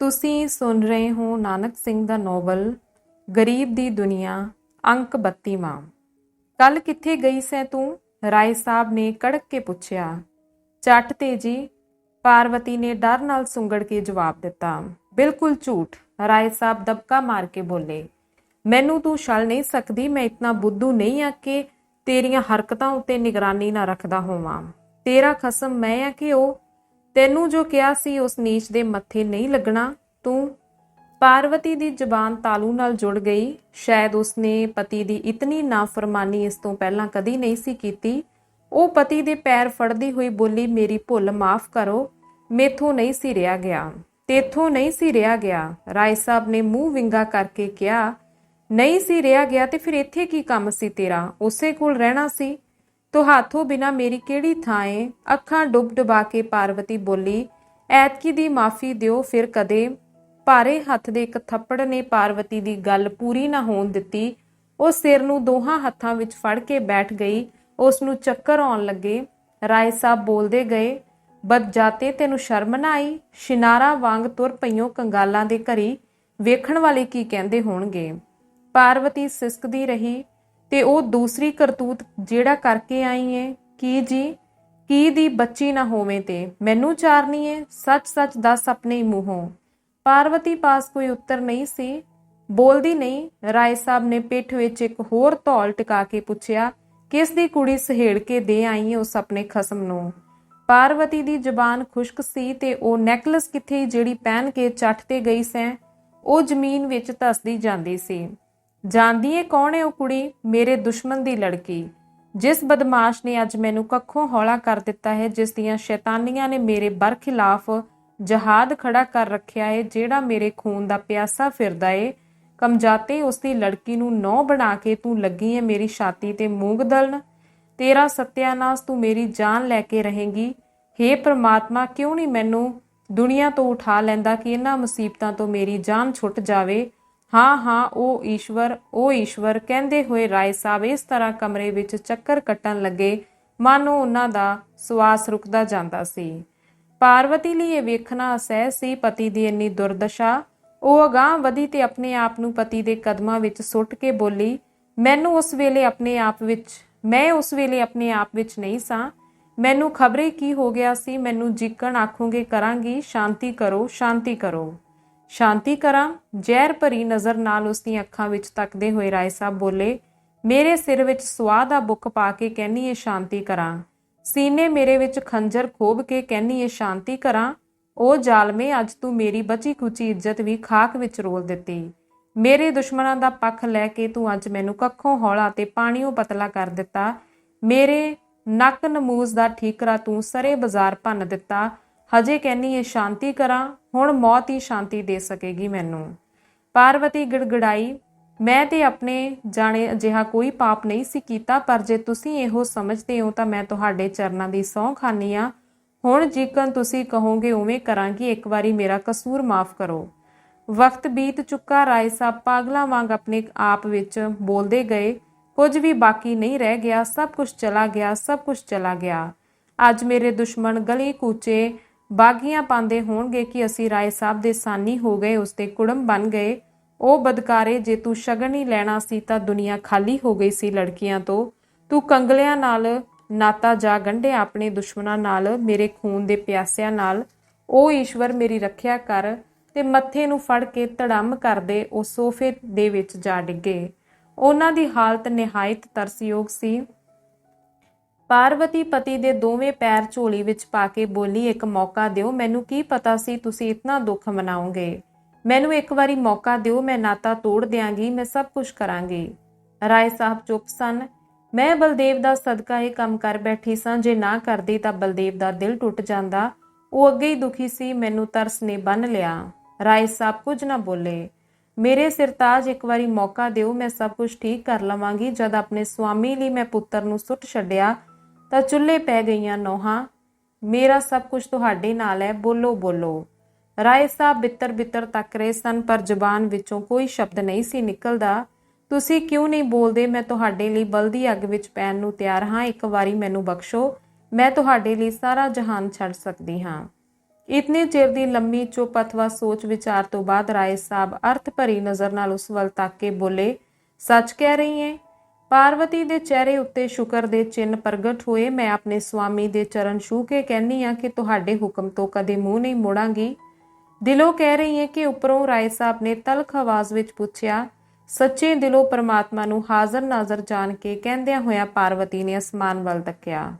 ਤੁਸੀਂ ਸੁਣ ਰਹੇ ਹੋ ਨਾਨਕ ਸਿੰਘ ਦਾ ਨੋਵਲ, ਗਰੀਬ ਦੀ ਦੁਨੀਆ, ਅੰਕ 32ਵਾਂ ਕੱਲ ਕਿੱਥੇ ਗਈ ਸੈਂ ਤੂੰ? ਰਾਏ ਸਾਹਿਬ ਨੇ ਕੜਕ ਕੇ ਪੁੱਛਿਆ। ਚੱਟ ਤੇ ਜੀ, ਪਾਰਵਤੀ ਨੇ ਡਰ ਨਾਲ ਸੁੰਗੜ ਕੇ ਜਵਾਬ ਦਿੱਤਾ। ਬਿਲਕੁਲ ਝੂਠ, ਰਾਏ ਸਾਹਿਬ ਦਬਕਾ ਮਾਰ ਕੇ ਬੋਲੇ। ਮੈਨੂੰ ਤੂੰ ਛਲ ਨਹੀਂ ਸਕਦੀ, ਮੈਂ ਇਤਨਾ ਬੁੱਧੂ ਨਹੀਂ ਆ ਕਿ ਤੇਰੀਆਂ ਹਰਕਤਾਂ ਉੱਤੇ ਨਿਗਰਾਨੀ ਨਾ ਰੱਖਦਾ ਹੋਵਾਂ। ਤੇਰਾ ਖਸਮ ਮੈਂ ਆ ਕਿ ਉਹ ਤੈਨੂੰ ਜੋ ਕਿਹਾ ਸੀ, ਉਸ ਨੀਚ ਦੇ ਮੱਥੇ ਨਹੀਂ ਲੱਗਣਾ। ਤੂੰ ਪਾਰਵਤੀ ਦੀ ਜ਼ੁਬਾਨ ਤਾਲੂ ਨਾਲ ਜੁੜ ਗਈ। ਸ਼ਾਇਦ ਉਸਨੇ ਪਤੀ ਦੀ ਇਤਨੀ ਨਾਫਰਮਾਨੀ ਇਸ ਤੋਂ ਪਹਿਲਾਂ ਕਦੀ ਨਹੀਂ ਸੀ ਕੀਤੀ। ਉਹ ਪਤੀ ਦੇ ਪੈਰ ਫੜਦੀ ਹੋਈ ਬੋਲੀ, ਮੇਰੀ ਭੁੱਲ, ਮਾਫ ਕਰੋ। ਮੇਥੋਂ ਨਹੀਂ ਸੀ ਰਿਹਾ ਗਿਆ। ਤੇਥੋਂ ਨਹੀਂ ਸੀ ਰਿਹਾ ਗਿਆ। ਰਾਏ ਸਾਹਿਬ ਨੇ ਮੂੰਹ ਵਿੰਗਾ ਕਰਕੇ ਕਿਹਾ, ਨਹੀਂ ਸੀ ਰਿਹਾ ਗਿਆ ਤੇ ਫਿਰ ਇੱਥੇ ਕੀ ਕੰਮ ਸੀ ਤੇਰਾ? ਉਸੇ ਕੋਲ ਰਹਿਣਾ ਸੀ। ਤੁਹਾਥੋਂ ਬਿਨਾ ਮੇਰੀ ਕਿਹੜੀ ਥਾਂ ਏ ਅੱਖਾਂ ਡੁੱਬ ਡੁਬਾ ਕੇ ਪਾਰਵਤੀ ਬੋਲੀ, ਐਤਕੀ ਦੀ ਮਾਫੀ ਦਿਓ ਫਿਰ ਕਦੇ। ਭਾਰੇ ਹੱਥ ਦੇ ਇੱਕ ਥੱਪੜ ਨੇ ਪਾਰਵਤੀ ਦੀ ਗੱਲ ਪੂਰੀ ਨਾ ਹੋਣ ਦਿੱਤੀ। ਉਹ ਸਿਰ ਨੂੰ ਦੋਹਾਂ ਹੱਥਾਂ ਵਿੱਚ ਫੜ ਕੇ ਬੈਠ ਗਈ। ਉਸ ਨੂੰ ਚੱਕਰ ਆਉਣ ਲੱਗੇ। ਰਾਏ ਸਾਹਿਬ ਬੋਲਦੇ ਗਏ, ਬਦ ਜਾਤੇ ਤੈਨੂੰ ਸ਼ਰਮ ਨਾ ਆਈ? ਸ਼ਿਨਾਰਾ ਵਾਂਗ ਤੁਰ ਪਈਓ ਕੰਗਾਲਾਂ ਦੇ ਘਰੀ। ਵੇਖਣ ਵਾਲੇ ਕੀ ਕਹਿੰਦੇ ਹੋਣਗੇ? ਪਾਰਵਤੀ ਸਿਸਕਦੀ ਰਹੀ। ਤੇ ਉਹ ਦੂਸਰੀ ਕਰਤੂਤ ਜਿਹੜਾ ਕਰਕੇ ਆਈ ਏ, ਕੀ ਜੀ? ਕੀ ਦੀ ਬੱਚੀ ਨਾ ਹੋਵੇਂ ਤੇ ਮੈਨੂੰ ਚਾਰਨੀ ਏ, ਸੱਚ ਸੱਚ ਦੱਸ ਆਪਣੇ ਮੂੰਹੋਂ। ਪਾਰਵਤੀ ਪਾਸ ਕੋਈ ਉੱਤਰ ਨਹੀਂ ਸੀ। ਬੋਲਦੀ ਨਹੀਂ, ਰਾਏ ਸਾਹਿਬ ਨੇ ਪਿੱਠ ਵਿੱਚ ਇੱਕ ਹੋਰ ਧੌਲ ਟਿਕਾ ਕੇ ਪੁੱਛਿਆ, ਕਿਸ ਦੀ ਕੁੜੀ ਸਹੇੜ ਕੇ ਦੇ ਆਈ ਏ ਉਸ ਆਪਣੇ ਖਸਮ ਨੂੰ? ਪਾਰਵਤੀ ਦੀ ਜ਼ੁਬਾਨ ਖੁਸ਼ਕ ਸੀ ਤੇ ਉਹ ਨੈਕਲਸ ਕਿੱਥੇ ਜਿਹੜੀ ਪਹਿਨ ਕੇ ਚੱਟ ਤੇ ਗਈ ਸੈਂ, ਉਹ ਜ਼ਮੀਨ ਵਿੱਚ ਧਸਦੀ ਜਾਂਦੀ ਸੀ। ਜਾਣਦੀ ਏ ਕੌਣ ਏ ਉਹ ਕੁੜੀ? ਮੇਰੇ ਦੁਸ਼ਮਣ ਦੀ ਲੜਕੀ। ਜਿਸ ਬਦਮਾਸ਼ ਨੇ ਅੱਜ ਮੈਨੂੰ ਕੱਖੋਂ ਹੌਲਾ ਕਰ ਦਿੱਤਾ ਹੈ, ਜਿਸ ਦੀਆਂ ਸ਼ੈਤਾਨੀਆਂ ਨੇ ਮੇਰੇ ਬਰ ਖਿਲਾਫ਼ ਜਹਾਦ ਖੜਾ ਕਰ ਰੱਖਿਆ ਏ ਜਿਹੜਾ ਮੇਰੇ ਖੂਨ ਦਾ ਪਿਆਸਾ ਫਿਰਦਾ ਏ। ਕਮਜਾਤੇ ਉਸ ਦੀ ਲੜਕੀ ਨੂੰ ਨੌ ਬਣਾ ਕੇ ਤੂੰ ਲੱਗੀ ਏ ਮੇਰੀ ਛਾਤੀ ਤੇ ਮੂੰਗ ਦਲਣ। ਤੇਰਾ ਸਤਿਆਨਾਸ਼ ਤੂੰ ਮੇਰੀ ਜਾਨ ਲੈ ਕੇ ਰਹੇਂਗੀ। ਹੇ ਪ੍ਰਮਾਤਮਾ, ਕਿਉਂ ਨਹੀਂ ਮੈਨੂੰ ਦੁਨੀਆ ਤੋਂ ਉਠਾ ਲੈਂਦਾ ਕਿ ਇਹਨਾਂ ਮੁਸੀਬਤਾਂ ਤੋਂ ਮੇਰੀ ਜਾਨ ਛੁੱਟ ਜਾਵੇ? ਹਾਂ ਹਾਂ, ਉਹ ਈਸ਼ਵਰ ਉਹ ਈਸ਼ਵਰ ਕਹਿੰਦੇ ਹੋਏ ਰਾਏ ਸਾਹਿਬ ਇਸ ਤਰ੍ਹਾਂ ਕਮਰੇ ਵਿੱਚ ਚੱਕਰ ਕੱਟਣ ਲੱਗੇ। ਮਾਨੋ ਉਹਨਾਂ ਦਾ ਸਵਾਸ ਰੁਕਦਾ ਜਾਂਦਾ ਸੀ। ਪਾਰਵਤੀ ਲਈ ਇਹ ਵੇਖਣਾ ਅਸਹਿ ਸੀ ਪਤੀ ਦੀ ਇੰਨੀ ਦੁਰਦਸ਼ਾ। ਉਹ ਅਗਾਹ ਵਧੀ ਤੇ ਆਪਣੇ ਆਪ ਨੂੰ ਪਤੀ ਦੇ ਕਦਮਾਂ ਵਿੱਚ ਸੁੱਟ ਕੇ ਬੋਲੀ, ਮੈਨੂੰ ਉਸ ਵੇਲੇ ਆਪਣੇ ਆਪ ਵਿੱਚ, ਮੈਂ ਉਸ ਵੇਲੇ ਆਪਣੇ ਆਪ ਵਿੱਚ ਨਹੀਂ ਸਾਂ। ਮੈਨੂੰ ਖਬਰੇ ਕੀ ਹੋ ਗਿਆ ਸੀ? ਮੈਨੂੰ ਜਿੱਕਣ ਆਖੋਗੇ ਕਰਾਂਗੀ। ਸ਼ਾਂਤੀ ਕਰੋ ਸ਼ਾਂਤੀ ਕਰੋ। ਸ਼ਾਂਤੀ ਕਰਾਂ, ਜ਼ਹਿਰ ਭਰੀ ਨਜ਼ਰ ਨਾਲ ਉਸ ਦੀਆਂ ਅੱਖਾਂ ਵਿੱਚ ਤੱਕਦੇ ਹੋਏ ਰਾਏ ਸਾਹਿਬ ਬੋਲੇ, ਮੇਰੇ ਸਿਰ ਵਿੱਚ ਸਵਾਦ ਦਾ ਬੁੱਕ ਪਾ ਕੇ ਕਹਿਨੀ ਏ ਸ਼ਾਂਤੀ ਕਰਾਂ। ਸੀਨੇ ਮੇਰੇ ਵਿੱਚ ਖੰਜਰ ਖੋਬ ਕੇ ਕਹਿਨੀ ਏ ਸ਼ਾਂਤੀ ਕਰਾਂ। ਉਹ ਜ਼ਾਲਮੇ, ਅੱਜ ਤੂੰ ਮੇਰੀ ਬਚੀ ਕੁਚੀ ਇੱਜ਼ਤ ਵੀ ਖਾਕ ਵਿੱਚ ਰੋਲ ਦਿੱਤੀ। ਮੇਰੇ ਦੁਸ਼ਮਣਾਂ ਦਾ ਪੱਖ ਲੈ ਕੇ ਤੂੰ ਅੱਜ ਮੈਨੂੰ ਕੱਖੋਂ ਹੌਲਾ ਤੇ ਪਾਣੀਓ ਪਤਲਾ ਕਰ ਦਿੱਤਾ। ਮੇਰੇ ਨੱਕ ਨਮੂਜ਼ ਦਾ ਠੀਕਰਾ ਤੂੰ ਸਰੇ ਬਾਜ਼ਾਰ ਭੰਨ ਦਿੱਤਾ। ਹਜੇ ਕਹਿਨੀ ਏ ਸ਼ਾਂਤੀ ਕਰਾਂ ਹੁਣ ਮੌਤ ਹੀ ਸ਼ਾਂਤੀ ਦੇ ਸਕੇਗੀ ਮੈਨੂੰ। ਪਾਰਵਤੀ ਗਿੜਗੜਾਈ, ਮੈਂ ਤੇ ਆਪਣੇ ਜਾਣੇ ਅਜਿਹਾ ਕੋਈ ਪਾਪ ਨਹੀਂ ਸੀ ਕੀਤਾ, ਪਰ ਜੇ ਤੁਸੀਂ ਇਹੋ ਸਮਝਦੇ ਹੋ ਤਾਂ ਮੈਂ ਤੁਹਾਡੇ ਚਰਨਾਂ ਦੀ ਸਹੁੰ ਖਾਨੀ ਆ ਹੁਣ ਜੀਕਨ ਤੁਸੀਂ ਕਹੋਗੇ ਉਵੇਂ ਕਰਾਂਗੀ, ਇੱਕ ਵਾਰੀ ਮੇਰਾ ਕਸੂਰ ਮਾਫ ਕਰੋ। ਵਕਤ ਬੀਤ ਚੁੱਕਾ, ਰਾਏ ਸਾਹਿਬ ਪਾਗਲਾਂ ਵਾਂਗ ਆਪਣੇ ਆਪ ਵਿੱਚ ਬੋਲਦੇ ਗਏ। ਕੁਝ ਵੀ ਬਾਕੀ ਨਹੀਂ ਰਹਿ ਗਿਆ, ਸਭ ਕੁਝ ਚਲਾ ਗਿਆ, ਸਭ ਕੁਝ ਚਲਾ ਗਿਆ। ਅੱਜ ਮੇਰੇ ਦੁਸ਼ਮਣ ਗਲੀ ਕੂਚੇ ਬਾਗੀਆਂ ਪਾਉਂਦੇ ਹੋਣਗੇ ਕਿ ਅਸੀਂ ਰਾਏ ਸਾਹਿਬ ਦੇ ਸਾਨੀ ਹੋ ਗਏ, ਉਸ ਦੇ ਕੁੜਮ ਬਣ ਗਏ। ਉਹ ਬਦਕਾਰੇ, ਜੇ ਤੂੰ ਸ਼ਗਨ ਹੀ ਲੈਣਾ ਸੀ ਤਾਂ ਦੁਨੀਆ ਖਾਲੀ ਹੋ ਗਈ ਸੀ ਲੜਕੀਆਂ ਤੋਂ। ਤੂੰ ਕੰਗਲਿਆਂ ਨਾਲ ਨਾਤਾ ਜਾ ਗੰਢੇ ਆਪਣੇ ਦੁਸ਼ਮਣਾਂ ਨਾਲ, ਮੇਰੇ ਖੂਨ ਦੇ ਪਿਆਸਿਆਂ ਨਾਲ। ਉਹ ਈਸ਼ਵਰ, ਮੇਰੀ ਰੱਖਿਆ ਕਰ ਤੇ ਮੱਥੇ ਨੂੰ ਫੜ ਕੇ ਧੜਮ ਕਰਦੇ ਉਹ ਸੋਫੇ ਦੇ ਵਿੱਚ ਜਾ ਡਿੱਗੇ। ਉਹਨਾਂ ਦੀ ਹਾਲਤ ਨਿਹਾਇਤ ਤਰਸਯੋਗ ਸੀ। ਪਾਰਵਤੀ ਪਤੀ ਦੇ ਦੋਵੇਂ ਪੈਰ ਝੋਲੀ ਵਿੱਚ ਪਾ ਕੇ ਬੋਲੀ ਇੱਕ ਮੌਕਾ ਦਿਓ, ਮੈਨੂੰ ਕੀ ਪਤਾ ਸੀ ਤੁਸੀਂ ਇਤਨਾ ਦੁੱਖ ਮਨਾਓਗੇ? ਮੈਨੂੰ ਇੱਕ ਵਾਰੀ ਮੌਕਾ ਦਿਓ, ਮੈਂ ਨਾਤਾ ਤੋੜ ਦਿਆਂਗੀ, ਮੈਂ ਸਭ ਕੁਝ ਕਰਾਂਗੀ। ਰਾਏ ਸਾਹਿਬ ਚੁੱਪ ਸਨ। ਮੈਂ ਬਲਦੇਵ ਦਾ ਸਦਕਾ ਇਹ ਕੰਮ ਕਰ ਬੈਠੀ ਸਾਂ, ਜੇ ਨਾ ਕਰਦੀ ਤਾਂ ਬਲਦੇਵ ਦਾ ਦਿਲ ਟੁੱਟ ਜਾਂਦਾ। ਉਹ ਅੱਗੇ ਹੀ ਦੁਖੀ ਸੀ, ਮੈਨੂੰ ਤਰਸ ਨੇ ਬੰਨ ਲਿਆ। ਰਾਏ ਸਾਹਿਬ ਕੁਝ ਨਾ ਬੋਲੇ। ਮੇਰੇ ਸਿਰਤਾਜ ਇੱਕ ਵਾਰੀ ਮੌਕਾ ਦਿਓ, ਮੈਂ ਸਭ ਕੁਝ ਠੀਕ ਕਰ ਲਵਾਂਗੀ, ਜਦ ਆਪਣੇ ਸਵਾਮੀ ਲਈ ਮੈਂ ਪੁੱਤਰ ਨੂੰ ਸੁੱਟ ਛੱਡਿਆ ਤਾਂ ਚੁੱਲ੍ਹੇ ਪੈ ਗਈਆਂ ਨੋਹਾਂ, ਮੇਰਾ ਸਭ ਕੁਝ ਤੁਹਾਡੇ ਨਾਲ ਹੈ, ਬੋਲੋ ਬੋਲੋ। ਰਾਏ ਸਾਹਿਬ ਬਿੱਤਰ ਬਿੱਤਰ ਤੱਕ ਰਹੇ ਸਨ, ਪਰ ਜ਼ੁਬਾਨ ਵਿੱਚੋਂ ਕੋਈ ਸ਼ਬਦ ਨਹੀਂ ਸੀ ਨਿਕਲਦਾ। ਤੁਸੀਂ ਕਿਉਂ ਨਹੀਂ ਬੋਲਦੇ? ਮੈਂ ਤੁਹਾਡੇ ਲਈ ਬਲਦੀ ਅੱਗ ਵਿੱਚ ਪੈਣ ਨੂੰ ਤਿਆਰ ਹਾਂ। ਇੱਕ ਵਾਰੀ ਮੈਨੂੰ ਬਖਸ਼ੋ। ਮੈਂ ਤੁਹਾਡੇ ਲਈ ਸਾਰਾ ਜਹਾਨ ਛੱਡ ਸਕਦੀ ਹਾਂ। ਇਤਨੇ ਚਿਰ ਦੀ ਲੰਮੀ ਚੁੱਪ ਅਥਵਾ ਸੋਚ ਵਿਚਾਰ ਤੋਂ ਬਾਅਦ ਰਾਏ ਸਾਹਿਬ ਅਰਥ ਭਰੀ ਨਜ਼ਰ ਨਾਲ ਉਸ ਵੱਲ ਤੱਕ ਕੇ ਬੋਲੇ, ਸੱਚ ਕਹਿ ਰਹੀ ਹੈ? ਪਾਰਵਤੀ ਦੇ ਚਿਹਰੇ ਉੱਤੇ ਸ਼ੁਕਰ ਦੇ ਚਿੰਨ ਪ੍ਰਗਟ ਹੋਏ। ਮੈਂ ਆਪਣੇ ਸਵਾਮੀ ਦੇ ਚਰਨ ਛੂ ਕੇ ਕਹਿੰਨੀ ਆ ਕਿ ਤੁਹਾਡੇ ਹੁਕਮ ਤੋਂ ਕਦੇ ਮੂੰਹ ਨਹੀਂ ਮੋੜਾਂਗੀ। ਦਿਲੋਂ ਕਹਿ ਰਹੀ ਹੈ ਕਿ ਉਪਰੋਂ ਰਾਏ ਸਾਹਿਬ ਨੇ ਤਲਖ ਆਵਾਜ਼ ਵਿੱਚ ਪੁੱਛਿਆ, ਸੱਚੇ ਦਿਲੋਂ ਪਰਮਾਤਮਾ ਨੂੰ ਹਾਜ਼ਰ ਨਾਜ਼ਰ ਜਾਣ ਕੇ ਕਹਿੰਦਿਆਂ ਹੋਇਆਂ ਪਾਰਵਤੀ ਨੇ ਅਸਮਾਨ ਵੱਲ ਤੱਕਿਆ।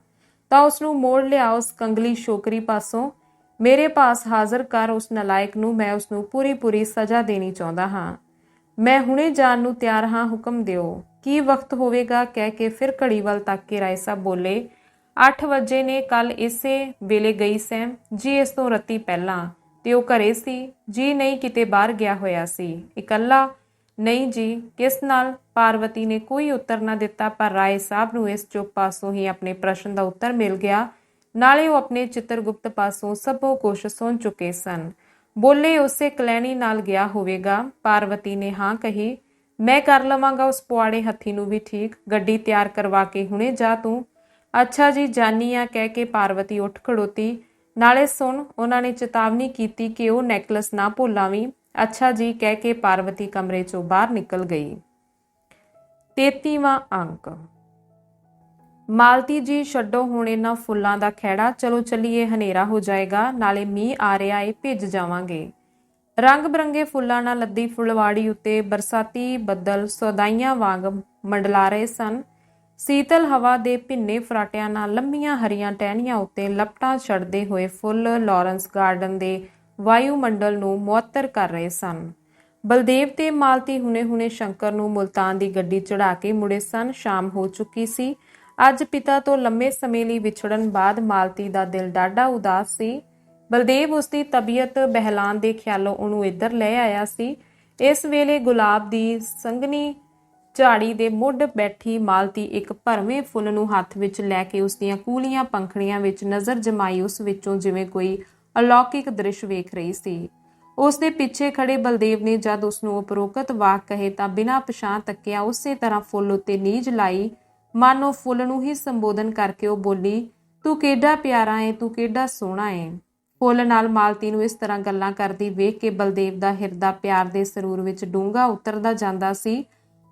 ਤਾਂ ਉਸ ਨੂੰ ਮੋੜ ਲਿਆ ਉਸ ਕੰਗਲੀ ਸ਼ੋਕਰੀ ਪਾਸੋਂ। ਮੇਰੇ ਪਾਸ ਹਾਜ਼ਰ ਕਰ ਉਸ ਨਲਾਇਕ ਨੂੰ ਮੈਂ ਉਸ ਨੂੰ ਪੂਰੀ ਪੂਰੀ ਸਜ਼ਾ ਦੇਣੀ ਚਾਹੁੰਦਾ ਹਾਂ। ਮੈਂ ਹੁਣੇ ਜਾਣ ਨੂੰ ਤਿਆਰ ਹਾਂ, ਹੁਕਮ ਦਿਓ। ਕੀ ਵਕਤ ਹੋਵੇਗਾ? ਕਹਿ ਕੇ ਫਿਰ ਘੜੀ ਵੱਲ ਤੱਕ ਕੇ ਰਾਏ ਸਾਹਿਬ ਬੋਲੇ 8 ਵਜੇ ਨੇ ਕੱਲ ਇਸੇ ਵੇਲੇ ਗਈ ਸੈਂ ਜੀ ਇਸ ਤੋਂ ਰਤੀ ਪਹਿਲਾਂ। ਤੇ ਉਹ ਘਰੇ ਸੀ, ਜੀ ਨਹੀਂ ਕਿਤੇ ਬਾਹਰ ਗਿਆ ਹੋਇਆ ਸੀ। ਇਕੱਲਾ, ਨਹੀਂ ਜੀ, ਕਿਸ ਨਾਲ? ਪਾਰਵਤੀ ਨੇ ਕੋਈ ਉੱਤਰ ਨਾ ਦਿੱਤਾ, ਪਰ ਰਾਏ ਸਾਹਿਬ ਨੂੰ ਇਸ ਚੁੱਪ ਪਾਸੋਂ ਹੀ ਆਪਣੇ ਪ੍ਰਸ਼ਨ ਦਾ ਉੱਤਰ ਮਿਲ ਗਿਆ। ਨਾਲੇ ਉਹ ਆਪਣੇ ਚਿੱਤਰਗੁਪਤ ਪਾਸੋਂ ਸਭੋ ਕੁਛ ਸੁਣ ਚੁੱਕੇ ਸਨ। ਬੋਲੇ ਉਸੇ ਕਲੈਣੀ ਨਾਲ ਗਿਆ ਹੋਵੇਗਾ, ਪਾਰਵਤੀ ਨੇ ਹਾਂ ਕਹੀ ਮੈਂ ਕਰ ਲਵਾਂਗਾ ਉਸ ਪੁਆੜੇ ਹੱਥੀ ਨੂੰ ਵੀ ਠੀਕ, ਗੱਡੀ ਤਿਆਰ ਕਰਵਾ ਕੇ ਹੁਣੇ ਜਾ ਤੂੰ। ਅੱਛਾ ਜੀ, ਜਾਨੀ ਆ, ਕਹਿ ਕੇ ਪਾਰਵਤੀ ਉੱਠ ਖੜੋਤੀ। ਨਾਲੇ ਸੁਣ, ਉਹਨਾਂ ਨੇ ਚੇਤਾਵਨੀ ਕੀਤੀ ਕਿ ਉਹ ਨੈਕਲਸ ਨਾ ਭੁੱਲਾਵੀਂ। ਅੱਛਾ ਜੀ, ਕਹਿ ਕੇ ਪਾਰਵਤੀ ਕਮਰੇ ਚੋਂ ਬਾਹਰ ਨਿਕਲ ਗਈ। 33ਵਾਂ ਅੰਕ। ਮਾਲਤੀ ਜੀ, ਛੱਡੋ ਹੁਣ ਇਹਨਾਂ ਫੁੱਲਾਂ ਦਾ ਖਹਿੜਾ। ਚਲੋ ਚੱਲੀਏ, ਹਨੇਰਾ ਹੋ ਜਾਏਗਾ। ਨਾਲੇ ਮੀਂਹ ਆ ਰਿਹਾ ਏ, ਭਿੱਜ ਜਾਵਾਂਗੇ। ਰੰਗ ਬਰੰਗੇ ਫੁੱਲਾਂ ਨਾਲ ਲੱਦੀ ਫੁਲਵਾੜੀ ਉੱਤੇ ਬਰਸਾਤੀ ਬੱਦਲ ਸੌਦਾਈਆਂ ਵਾਂਗ ਮੰਡਲਾ ਰਹੇ ਸਨ। ਸੀਤਲ ਹਵਾ ਦੇ ਭਿੰਨੇ ਫਰਾਟਿਆਂ ਨਾਲ ਲੰਮੀਆਂ ਹਰੀਆਂ ਟਹਿਣੀਆਂ ਉੱਤੇ ਲਪਟਾਂ ਛੱਡਦੇ ਹੋਏ ਫੁੱਲ ਲਾਰੈਂਸ ਗਾਰਡਨ ਦੇ ਵਾਯੂਮੰਡਲ ਨੂੰ ਮੁਅੱਤਰ ਕਰ ਰਹੇ ਸਨ। ਬਲਦੇਵ ਤੇ ਮਾਲਤੀ ਹੁਣੇ-ਹੁਣੇ ਸ਼ੰਕਰ ਨੂੰ ਮੁਲਤਾਨ ਦੀ ਗੱਡੀ ਚੜਾ ਕੇ ਮੁੜੇ ਸਨ। ਸ਼ਾਮ ਹੋ ਚੁੱਕੀ ਸੀ। ਅੱਜ ਪਿਤਾ ਤੋਂ ਲੰਮੇ ਸਮੇਂ ਲਈ ਵਿਛੜਨ ਬਾਅਦ ਮਾਲਤੀ ਦਾ ਦਿਲ ਡਾਢਾ ਉਦਾਸ ਸੀ। ਬਲਦੇਵ ਉਸ ਦੀ ਤਬੀਅਤ ਬਹਿਲਾਨ ਦੇ ਖਿਆਲੋਂ ਉਹਨੂੰ ਇੱਧਰ ਲੈ ਆਇਆ ਸੀ। ਇਸ ਵੇਲੇ ਗੁਲਾਬ ਦੀ ਸੰਗਨੀ ਝਾੜੀ ਦੇ ਮੁੱਢ ਬੈਠੀ ਮਾਲਤੀ ਇੱਕ ਭਰਵੇਂ ਫੁੱਲ ਨੂੰ ਹੱਥ ਵਿੱਚ ਲੈ ਕੇ ਉਸ ਦੀਆਂ ਕੂਲੀਆਂ ਪੰਖੜੀਆਂ ਵਿੱਚ ਨਜ਼ਰ ਜਮਾਈ ਉਸ ਵਿੱਚੋਂ ਜਿਵੇਂ ਕੋਈ ਅਲੌਕਿਕ ਦ੍ਰਿਸ਼ ਵੇਖ ਰਹੀ ਸੀ। ਉਸ ਦੇ ਪਿੱਛੇ ਖੜੇ ਬਲਦੇਵ ਨੇ ਜਦ ਉਸ ਨੂੰ ਉਪਰੋਕਤ ਵਾਕ ਕਹੇ ਤਾਂ ਬਿਨਾਂ ਪਛਾਣ ਤੱਕਿਆ ਉਸੇ ਤਰ੍ਹਾਂ ਫੁੱਲ ਉੱਤੇ ਨੀਜ ਲਾਈ, ਮਾਨੋ ਫੁੱਲ ਨੂੰ ਹੀ ਸੰਬੋਧਨ ਕਰਕੇ ਉਹ ਬੋਲੀ, ਤੂੰ ਕਿੱਡਾ ਪਿਆਰਾ ਏ, ਤੂੰ ਕਿੱਡਾ ਸੋਹਣਾ ਏ। ਫੁੱਲ ਨਾਲ ਮਾਲਤੀ ਨੂੰ ਇਸ ਤਰ੍ਹਾਂ ਗੱਲਾਂ ਕਰਦੀ ਵੇਖ ਕੇ ਬਲਦੇਵ ਦਾ ਹਿਰਦਾ ਪਿਆਰ ਦੇ ਸਰੂਰ ਵਿੱਚ ਡੂੰਘਾ ਉਤਰਦਾ ਜਾਂਦਾ ਸੀ।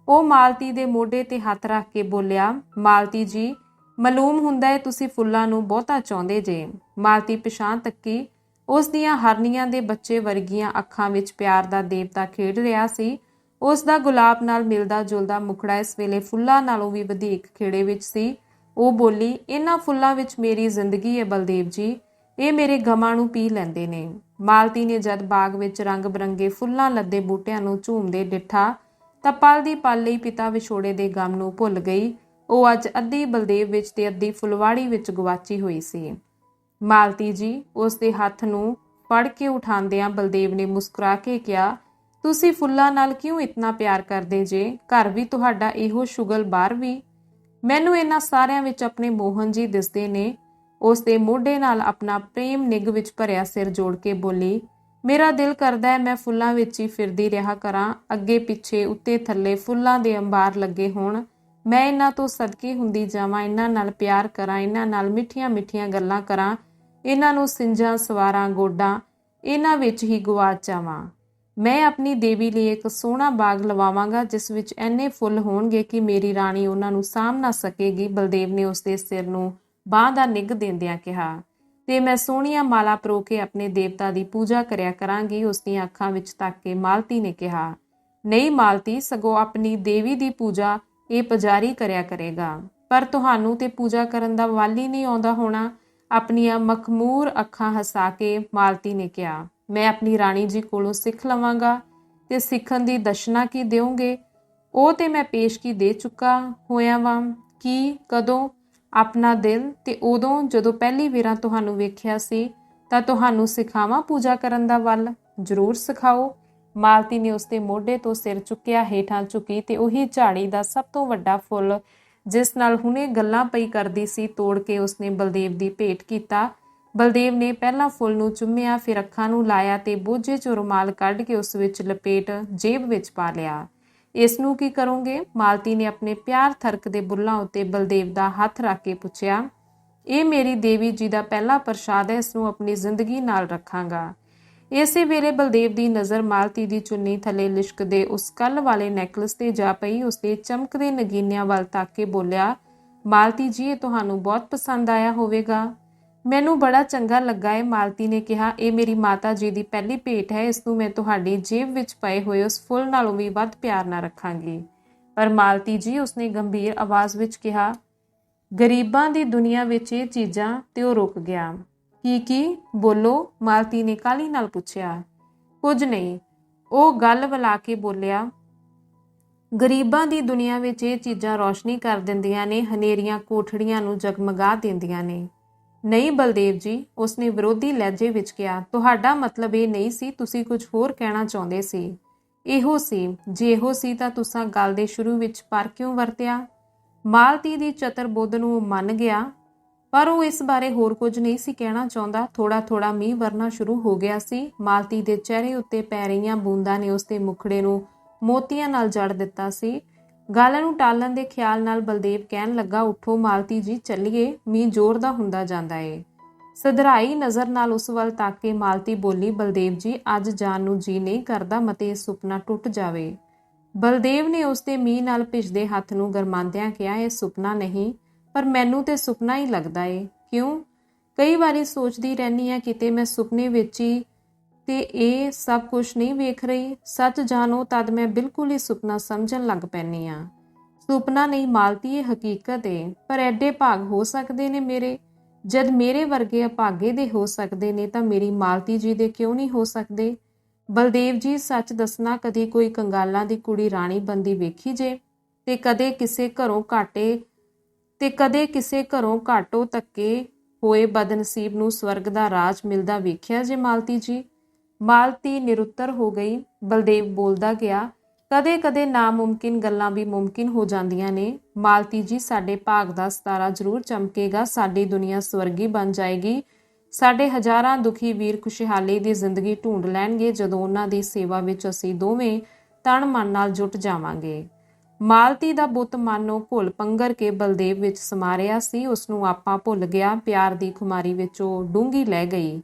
ਉਹ ਮਾਲਤੀ ਦੇ ਮੋਢੇ ਤੇ ਹੱਥ ਰੱਖ ਕੇ ਬੋਲਿਆ, ਮਾਲਤੀ ਜੀ, ਮਾਲੂਮ ਹੁੰਦਾ ਹੈ ਤੁਸੀਂ ਫੁੱਲਾਂ ਨੂੰ ਬਹੁਤਾ ਚਾਹੁੰਦੇ ਜੇ। ਮਾਲਤੀ ਪਿਛਾਂ ਤੱਕੀ ਉਸ ਦੀਆਂ ਹਰਨੀਆਂ ਦੇ ਬੱਚੇ ਵਰਗੀਆਂ ਅੱਖਾਂ ਵਿੱਚ ਪਿਆਰ ਦਾ ਦੇਵਤਾ ਖੇਡ ਰਿਹਾ ਸੀ। ਉਸ ਦਾ ਗੁਲਾਬ ਨਾਲ ਮਿਲਦਾ ਜੁਲਦਾ ਮੁਖੜਾ ਇਸ ਵੇਲੇ ਫੁੱਲਾਂ ਨਾਲੋਂ ਵੀ ਵਧੇਕ ਖੇੜੇ ਵਿੱਚ ਸੀ। ਉਹ ਬੋਲੀ, ਇਹਨਾਂ ਫੁੱਲਾਂ ਵਿੱਚ ਮੇਰੀ ਜ਼ਿੰਦਗੀ ਹੈ ਬਲਦੇਵ ਜੀ। ਇਹ ਮੇਰੇ ਗਮਾਂ ਨੂੰ ਪੀ ਲੈਂਦੇ ਨੇ। ਮਾਲਤੀ ਨੇ ਜਦ ਬਾਗ ਵਿੱਚ ਰੰਗ ਬਰੰਗੇ ਫੁੱਲਾਂ ਲੱਦੇ ਬੂਟਿਆਂ ਨੂੰ ਝੂਮਦੇ ਡਿੱਠਾ, ਤਾਂ ਪਲ ਦੀ ਪਲ ਲਈ ਪਿਤਾ ਵਿਛੋੜੇ ਦੇ ਗਮ ਨੂੰ ਭੁੱਲ ਗਈ। ਉਹ ਅੱਜ ਅੱਧੀ ਬਲਦੇਵ ਵਿੱਚ ਤੇ ਅੱਧੀ ਫੁਲਵਾੜੀ ਵਿੱਚ ਗਵਾਚੀ ਹੋਈ ਸੀ। ਮਾਲਤੀ ਜੀ, ਉਸ ਦੇ ਹੱਥ ਨੂੰ ਫੜ ਕੇ ਉਠਾਉਂਦਿਆਂ ਬਲਦੇਵ ਨੇ ਮੁਸਕਰਾ ਕੇ ਕਿਹਾ, ਤੁਸੀਂ ਫੁੱਲਾਂ ਨਾਲ ਕਿਉਂ ਇਤਨਾ ਪਿਆਰ ਕਰਦੇ ਜੇ? ਘਰ ਵੀ ਤੁਹਾਡਾ ਇਹੋ ਸ਼ੁਗਲ ਬਾਹਰ ਵੀ। ਮੈਨੂੰ ਇਹਨਾਂ ਸਾਰਿਆਂ ਵਿੱਚ ਆਪਣੇ ਮੋਹਨ ਜੀ ਦਿਸਦੇ ਨੇ। ਉਸ ਦੇ ਮੋਢੇ ਨਾਲ ਆਪਣਾ ਪ੍ਰੇਮ ਨਿੱਘ ਵਿੱਚ ਭਰਿਆ ਸਿਰ ਜੋੜ ਕੇ ਬੋਲੀ, ਮੇਰਾ ਦਿਲ ਕਰਦਾ ਹੈ ਮੈਂ ਫੁੱਲਾਂ ਵਿੱਚ ਹੀ ਫਿਰਦੀ ਰਿਹਾ ਕਰਾਂ। ਅੱਗੇ ਪਿੱਛੇ ਉੱਤੇ ਥੱਲੇ ਫੁੱਲਾਂ ਦੇ ਅੰਬਾਰ ਲੱਗੇ ਹੋਣ। ਮੈਂ ਇਹਨਾਂ ਤੋਂ ਸਦਕੇ ਹੁੰਦੀ ਜਾਵਾਂ, ਇਹਨਾਂ ਨਾਲ ਪਿਆਰ ਕਰਾਂ, ਇਹਨਾਂ ਨਾਲ ਮਿੱਠੀਆਂ-ਮਿੱਠੀਆਂ ਗੱਲਾਂ ਕਰਾਂ, ਇਹਨਾਂ ਨੂੰ ਸਿੰਜਾਂ, ਸਵਾਰਾਂ, ਗੋਡਾਂ, ਇਹਨਾਂ ਵਿੱਚ ਹੀ ਗਵਾਚ ਜਾਵਾਂ। ਮੈਂ ਆਪਣੀ ਦੇਵੀ ਲਈ ਇੱਕ ਸੋਹਣਾ ਬਾਗ ਲਵਾਵਾਂਗਾ, ਜਿਸ ਵਿੱਚ ਐਨੇ ਫੁੱਲ ਹੋਣਗੇ ਕਿ ਮੇਰੀ ਰਾਣੀ ਉਹਨਾਂ ਨੂੰ ਸਾਂਭ ਨਾ ਸਕੇਗੀ। ਬਲਦੇਵ ਨੇ ਉਸ ਦੇ ਸਿਰ ਨੂੰ ਬਾਹ ਦਾ ਨਿੱਘ ਦਿੰਦਿਆਂ ਕਿਹਾ, ਤੇ ਮੈਂ ਸੋਹਣੀਆਂ ਮਾਲਾ ਪਰੋ ਕੇ ਆਪਣੇ ਦੇਵਤਾ ਦੀ ਪੂਜਾ ਕਰਿਆ ਕਰਾਂਗੀ ਉਸ ਦੀਆਂ ਅੱਖਾਂ ਵਿੱਚ ਤੱਕ ਕੇ ਮਾਲਤੀ ਨੇ ਕਿਹਾ। ਨਹੀਂ ਮਾਲਤੀ, ਸਗੋਂ ਆਪਣੀ ਦੇਵੀ ਦੀ ਪੂਜਾ ਇਹ ਪੁਜਾਰੀ ਕਰਿਆ ਕਰੇਗਾ। ਪਰ ਤੁਹਾਨੂੰ ਤੇ ਪੂਜਾ ਕਰਨ ਦਾ ਵਾਲੀ ਨਹੀਂ ਆਉਂਦਾ ਹੋਣਾ, ਆਪਣੀਆਂ ਮਖਮੂਰ ਅੱਖਾਂ ਹਸਾ ਕੇ ਮਾਲਤੀ ਨੇ ਕਿਹਾ। ਮੈਂ ਆਪਣੀ ਰਾਣੀ ਜੀ ਕੋਲੋਂ ਸਿੱਖ ਲਵਾਂਗਾ ਤੇ ਸਿੱਖਣ ਦੀ ਦਸ਼ਨਾ ਕੀ ਦਿਓਗੇ? ਉਹ ਤੇ ਮੈਂ ਪੇਸ਼ ਕੀ ਦੇ ਚੁੱਕਾ ਹੋਇਆ ਵਾਂ। ਕੀ, ਕਦੋਂ ਆਪਣਾ ਦਿਲ ਤੇ ਉਦੋਂ ਜਦੋਂ ਪਹਿਲੀ ਵਾਰਾਂ ਤੁਹਾਨੂੰ ਵੇਖਿਆ ਸੀ, ਤਾਂ ਤੁਹਾਨੂੰ ਸਿਖਾਵਾਂ ਪੂਜਾ ਕਰਨ ਦਾ ਵੱਲ ਜ਼ਰੂਰ ਸਿਖਾਓ। ਮਾਲਤੀ ਨੇ ਉਸਦੇ ਮੋਢੇ ਤੋਂ ਸਿਰ ਚੁੱਕਿਆ, ਹੇਠਾਂ ਚੁੱਕੀ ਤੇ ਉਹੀ ਝਾੜੀ ਦਾ ਸਭ ਤੋਂ ਵੱਡਾ ਫੁੱਲ, ਜਿਸ ਨਾਲ ਹੁਣੇ ਗੱਲਾਂ ਪਈ ਕਰਦੀ ਸੀ, ਤੋੜ ਕੇ ਉਸਨੇ ਬਲਦੇਵ ਦੀ ਭੇਟ ਕੀਤਾ। ਬਲਦੇਵ ਨੇ ਪਹਿਲਾਂ ਫੁੱਲ ਨੂੰ ਚੁੰਮਿਆ, ਫਿਰ ਅੱਖਾਂ ਨੂੰ ਲਾਇਆ ਤੇ ਬੋਝੇ ਚੋਂ ਰੁਮਾਲ ਕੱਢ ਕੇ ਉਸ ਵਿੱਚ ਲਪੇਟ ਜੇਬ ਵਿੱਚ ਪਾ ਲਿਆ। ਇਸ ਨੂੰ ਕੀ ਕਰੋਗੇ? ਮਾਲਤੀ ਨੇ ਆਪਣੇ ਪਿਆਰ ਥਰਕ ਦੇ ਬੁੱਲਾਂ ਉੱਤੇ ਬਲਦੇਵ ਦਾ ਹੱਥ ਰੱਖ ਕੇ ਪੁੱਛਿਆ, ਇਹ ਮੇਰੀ ਦੇਵੀ ਜੀ ਦਾ ਪਹਿਲਾ ਪ੍ਰਸ਼ਾਦ ਹੈ ਇਸ ਨੂੰ ਆਪਣੀ ਜ਼ਿੰਦਗੀ ਨਾਲ ਰੱਖਾਂਗਾ। ਇਸੇ ਵੇਲੇ ਬਲਦੇਵ ਦੀ ਨਜ਼ਰ ਮਾਲਤੀ ਦੀ ਚੁੰਨੀ ਥੱਲੇ ਲਿਸ਼ਕਦੇ ਉਸ ਕੱਲ ਵਾਲੇ ਨੈਕਲਸ ਤੇ ਜਾ ਪਈ। ਉਸਦੇ ਚਮਕਦੇ ਨਗੀਨਿਆਂ ਵੱਲ ਤੱਕ ਕੇ ਬੋਲਿਆ, ਮਾਲਤੀ ਜੀ, ਇਹ ਤੁਹਾਨੂੰ ਬਹੁਤ ਪਸੰਦ ਆਇਆ ਹੋਵੇਗਾ। ਮੈਨੂੰ ਬੜਾ ਚੰਗਾ ਲੱਗਾ ਹੈ ਮਾਲਤੀ ਨੇ ਕਿਹਾ। ਇਹ ਮੇਰੀ ਮਾਤਾ ਜੀ ਦੀ ਪਹਿਲੀ ਭੇਟ ਹੈ, ਇਸ ਨੂੰ ਮੈਂ ਤੁਹਾਡੀ ਜੇਬ ਵਿੱਚ ਪਏ ਹੋਏ ਉਸ ਫੁੱਲ ਨਾਲੋਂ ਵੀ ਵੱਧ ਪਿਆਰ ਨਾਲ ਰੱਖਾਂਗੀ। ਪਰ ਮਾਲਤੀ ਜੀ, ਉਸਨੇ ਗੰਭੀਰ ਆਵਾਜ਼ ਵਿੱਚ ਕਿਹਾ, ਗਰੀਬਾਂ ਦੀ ਦੁਨੀਆ ਵਿੱਚ ਇਹ ਚੀਜ਼ਾਂ ਤੇ ਉਹ ਰੁਕ ਗਿਆ। ਕੀ ਕੀ? ਬੋਲੋ। ਮਾਲਤੀ ਨੇ ਕਾਲੀ ਨਾਲ ਪੁੱਛਿਆ। ਕੁਝ ਨਹੀਂ। ਉਹ ਗੱਲ ਬੁਲਾ ਕੇ ਬੋਲਿਆ, ਗਰੀਬਾਂ ਦੀ ਦੁਨੀਆ ਵਿੱਚ ਇਹ ਚੀਜ਼ਾਂ ਰੌਸ਼ਨੀ ਕਰ ਦਿੰਦੀਆਂ ਨੇ, ਹਨੇਰੀਆਂ, ਕੋਠੜੀਆਂ ਨੂੰ ਜਗਮਗਾ ਦਿੰਦੀਆਂ ਨੇ। ਨਹੀਂ ਬਲਦੇਵ ਜੀ, ਉਸਨੇ ਵਿਰੋਧੀ ਲਹਿਜੇ ਵਿੱਚ ਕਿਹਾ, ਤੁਹਾਡਾ ਮਤਲਬ ਇਹ ਨਹੀਂ ਸੀ ਤੁਸੀਂ ਕੁਝ ਹੋਰ ਕਹਿਣਾ ਚਾਹੁੰਦੇ ਸੀ। ਇਹੋ ਸੀ, ਜੇ ਇਹੋ ਸੀ ਤਾਂ ਤੁਸੀਂ ਗੱਲ ਦੇ ਸ਼ੁਰੂ ਵਿੱਚ ਪਰ ਕਿਉਂ ਵਰਤਿਆ? ਮਾਲਤੀ ਦੀ ਚਤਰਬੁੱਧ ਨੂੰ ਉਹ ਮੰਨ ਗਿਆ, ਪਰ ਉਹ ਇਸ ਬਾਰੇ ਹੋਰ ਕੁਝ ਨਹੀਂ ਸੀ ਕਹਿਣਾ ਚਾਹੁੰਦਾ। ਥੋੜਾ ਥੋੜਾ ਮੀਂਹ ਵਰਨਾ ਸ਼ੁਰੂ ਹੋ ਗਿਆ ਸੀ। ਮਾਲਤੀ ਦੇ ਚਿਹਰੇ ਉੱਤੇ ਪੈ ਰਹੀਆਂ ਬੂੰਦਾਂ ਨੇ ਉਸਦੇ ਮੁਖੜੇ ਨੂੰ ਮੋਤੀਆਂ ਨਾਲ ਜੜ ਦਿੱਤਾ ਸੀ। ਗਾਲਾਂ ਨੂੰ ਟਾਲਣ ਦੇ ਖਿਆਲ ਨਾਲ ਬਲਦੇਵ ਕਹਿਣ ਲੱਗਾ, ਉਠੋ ਮਾਲਤੀ ਜੀ, ਚੱਲੀਏ, ਮੀਂਹ ਜ਼ੋਰ ਦਾ ਹੁੰਦਾ ਜਾਂਦਾ ਏ। ਸਧਰਾਈ ਨਜ਼ਰ ਨਾਲ ਉਸ ਵੱਲ ਤੱਕ ਕੇ ਮਾਲਤੀ ਬੋਲੀ, ਬਲਦੇਵ ਜੀ, ਅੱਜ ਜਾਣ ਨੂੰ ਜੀ ਨਹੀਂ ਕਰਦਾ, ਮਤੇ ਇਹ ਸੁਪਨਾ ਟੁੱਟ ਜਾਵੇ। ਬਲਦੇਵ ਨੇ ਉਸ ਦੇ ਮੀਂਹ ਨਾਲ ਭਿੱਜਦੇ ਹੱਥ ਨੂੰ ਗਰਮਾਉਂਦਿਆਂ ਕਿਹਾ, ਇਹ ਸੁਪਨਾ ਨਹੀਂ, ਪਰ ਮੈਨੂੰ ਤੇ ਸੁਪਨਾ ਹੀ ਲੱਗਦਾ ਏ। ਕਿਉਂ? ਕਈ ਵਾਰੀ ਸੋਚਦੀ ਰਹਿੰਦੀ ਆ ਕਿਤੇ ਮੈਂ ਸੁਪਨੇ ਵਿੱਚ ਹੀ ਤੇ ਇਹ ਸਭ ਕੁਝ ਨਹੀਂ ਵੇਖ ਰਹੀ। ਸੱਚ ਜਾਣੋ, ਤਦ ਮੈਂ ਬਿਲਕੁਲ ਹੀ ਸੁਪਨਾ ਸਮਝਣ ਲੱਗ ਪੈਣੀ ਆ ਸੁਪਨਾ ਨਹੀਂ, ਮਾਲਤੀ ਇਹ ਹਕੀਕਤ ਏ। ਪਰ ਐਡੇ ਭਾਗ ਹੋ ਸਕਦੇ ਨੇ ਮੇਰੇ। ਜਦ ਮੇਰੇ ਵਰਗੇ ਅਭਾਗੇ ਦੇ ਹੋ ਸਕਦੇ ਨੇ, ਤਾਂ ਮੇਰੀ ਮਾਲਤੀ ਜੀ ਦੇ ਕਿਉਂ ਨਹੀਂ ਹੋ ਸਕਦੇ? ਬਲਦੇਵ ਜੀ, ਸੱਚ ਦੱਸਣਾ, ਕਦੀ ਕੋਈ ਕੰਗਾਲਾਂ ਦੀ ਕੁੜੀ ਰਾਣੀ ਬੰਦੀ ਵੇਖੀ ਜੇ? ਤੇ ਕਦੇ ਕਿਸੇ ਘਰੋਂ ਘਾਟੇ, ਤੇ ਕਦੇ ਕਿਸੇ ਘਰੋਂ ਘਾਟੋ ਤੱਕੇ ਹੋਏ ਬਦਨਸੀਬ ਨੂੰ ਸਵਰਗ ਦਾ ਰਾਜ ਮਿਲਦਾ ਵੇਖਿਆ ਜੇ ਮਾਲਤੀ ਜੀ? ਮਾਲਤੀ ਨਿਰੁੱਤਰ ਹੋ ਗਈ। ਬਲਦੇਵ ਬੋਲਦਾ ਗਿਆ, ਕਦੇ-ਕਦੇ ਨਾਮੁਮਕਿਨ ਗੱਲਾਂ ਵੀ ਮੁਮਕਿਨ ਹੋ ਜਾਂਦੀਆਂ ਨੇ। ਮਾਲਤੀ ਜੀ, ਸਾਡੇ ਭਾਗ ਦਾ ਸਤਾਰਾ ਜ਼ਰੂਰ ਚਮਕੇਗਾ। ਸਾਡੀ ਦੁਨੀਆ ਸਵਰਗੀ ਬਣ ਜਾਏਗੀ। ਸਾਡੇ ਹਜ਼ਾਰਾਂ ਦੁਖੀ ਵੀਰ ਖੁਸ਼ਹਾਲੀ ਦੀ ਜ਼ਿੰਦਗੀ ਢੂੰਡ ਲੈਣਗੇ। ਜਦੋਂ ਉਹਨਾਂ ਦੀ ਸੇਵਾ ਵਿੱਚ ਅਸੀਂ ਦੋਵੇਂ ਤਣ ਮਨ ਨਾਲ ਜੁਟ ਜਾਵਾਂਗੇ। ਮਾਲਤੀ ਦਾ ਬੁੱਤ ਮਾਨੋ ਘੁਲ ਪੰਗਰ ਕੇ ਬਲਦੇਵ ਵਿੱਚ ਸਮਾਰਿਆ ਸੀ। ਉਸ ਨੂੰ ਆਪਾ ਭੁੱਲ ਗਿਆ। ਪਿਆਰ ਦੀ ਖੁਮਾਰੀ ਵਿੱਚ ਉਹ ਡੂੰਗੀ ਲੈ ਗਈ।